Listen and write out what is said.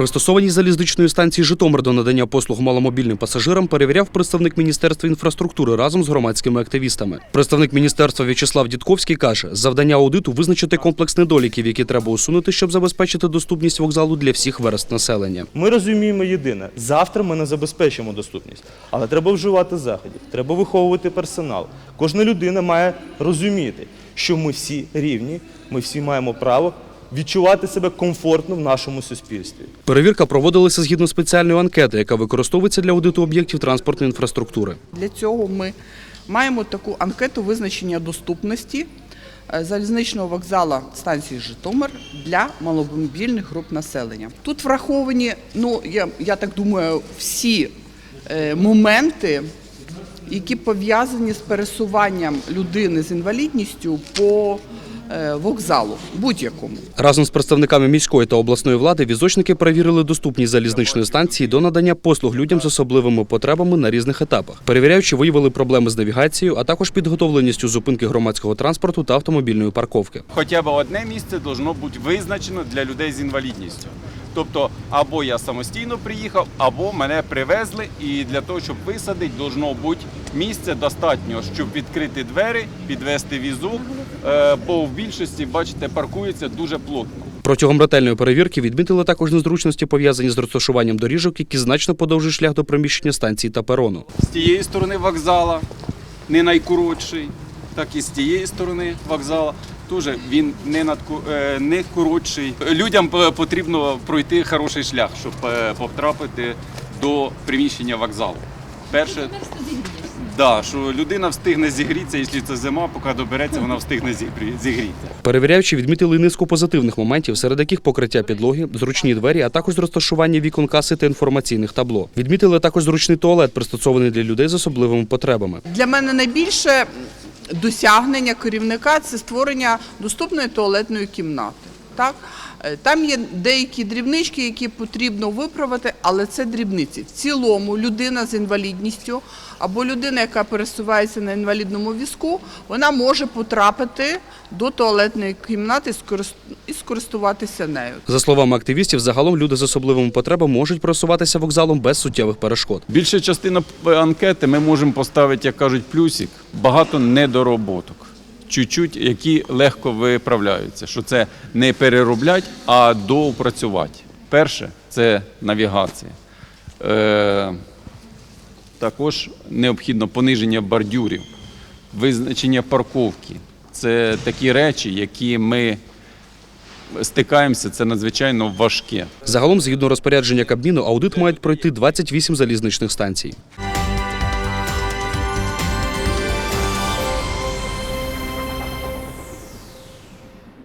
Пристосованість залізничної станції Житомир до надання послуг маломобільним пасажирам перевіряв представник Міністерства інфраструктури разом з громадськими активістами. Представник міністерства В'ячеслав Дідковський каже, завдання аудиту визначити комплекс недоліків, які треба усунути, щоб забезпечити доступність вокзалу для всіх верст населення. Ми розуміємо єдине: завтра ми не забезпечимо доступність, але треба вживати заходів, треба виховувати персонал. Кожна людина має розуміти, що ми всі рівні, ми всі маємо право відчувати себе комфортно в нашому суспільстві. Перевірка проводилася згідно спеціальної анкети, яка використовується для аудиту об'єктів транспортної інфраструктури. Для цього ми маємо таку анкету визначення доступності е, залізничного вокзалу станції Житомир для маломобільних груп населення. Тут враховані, ну я, я так думаю, всі е, моменти, які пов'язані з пересуванням людини з інвалідністю по вокзалу будь-якому. Разом з представниками міської та обласної влади візочники перевірили доступність залізничної станції до надання послуг людям з особливими потребами на різних етапах. Перевіряючи, виявили проблеми з навігацією, а також підготовленістю зупинки громадського транспорту та автомобільної парковки. Хоча б одне місце должно бути визначено для людей з інвалідністю. Тобто, або я самостійно приїхав, або мене привезли, і для того, щоб висадити, должно бути місце достатньо, щоб відкрити двері, підвести візок, е, бо в більшості, бачите, паркується дуже плотно. Протягом ретельної перевірки відмітили також незручності, пов'язані з розташуванням доріжок, які значно подовжують шлях до приміщення станції та перону. З тієї сторони вокзала не найкоротший, так і з тієї сторони вокзала. Теж він не надку- е, не коротший. Людям е, потрібно пройти хороший шлях, щоб е, потрапити до приміщення вокзалу. Перше, да, що людина встигне зігрітися, якщо це зима, поки добереться, вона встигне зігрі- зігрітися. Перевіряючи, відмітили низку позитивних моментів, серед яких покриття підлоги, зручні двері, а також розташування вікон каси та інформаційних табло. Відмітили також зручний туалет, пристосований для людей з особливими потребами. Для мене найбільше досягнення керівника це створення доступної туалетної кімнати. Так? Е, Там є деякі дрібнички, які потрібно виправити, але це дрібниці. В цілому людина з інвалідністю або людина, яка пересувається на інвалідному візку, вона може потрапити до туалетної кімнати і скорист- і скористуватися нею. За словами активістів, загалом люди з особливими потребами можуть просуватися вокзалом без суттєвих перешкод. Більша частина анкети ми можемо поставити, як кажуть, плюсик. Багато недороботок. Чуть-чуть, які легко виправляються. Що це не перероблять, а доопрацювати. Перше це навігація. Е, також необхідно пониження бордюрів, визначення парковки. Це такі речі, які ми стикаємося, це надзвичайно важке. Загалом, згідно розпорядження Кабміну, аудит мають пройти 28 залізничних станцій.